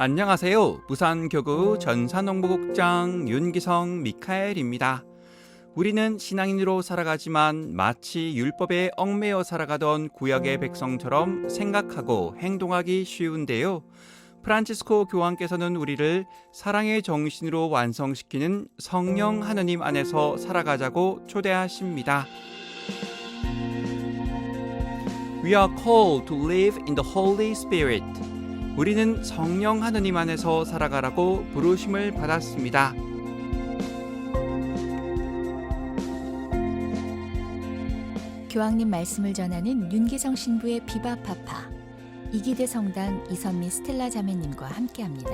안녕하세요. 부산교구 전산홍보국장 윤기성 미카엘입니다. 우리는 신앙인으로 살아가지만 마치 율법에 얽매여 살아가던 구약의 백성처럼 생각하고 행동하기 쉬운데요. 프란치스코 교황께서는 우리를 사랑의 정신으로 완성시키는 성령 하느님 안에서 살아가자고 초대하십니다. We are called to live in the Holy Spirit. 우리는 성령 하느님 안에서 살아가라고 부르심을 받았습니다. 교황님 말씀을 전하는 윤기성 신부의 비바파파 이기대 성당 이선미 스텔라 자매님과 함께합니다.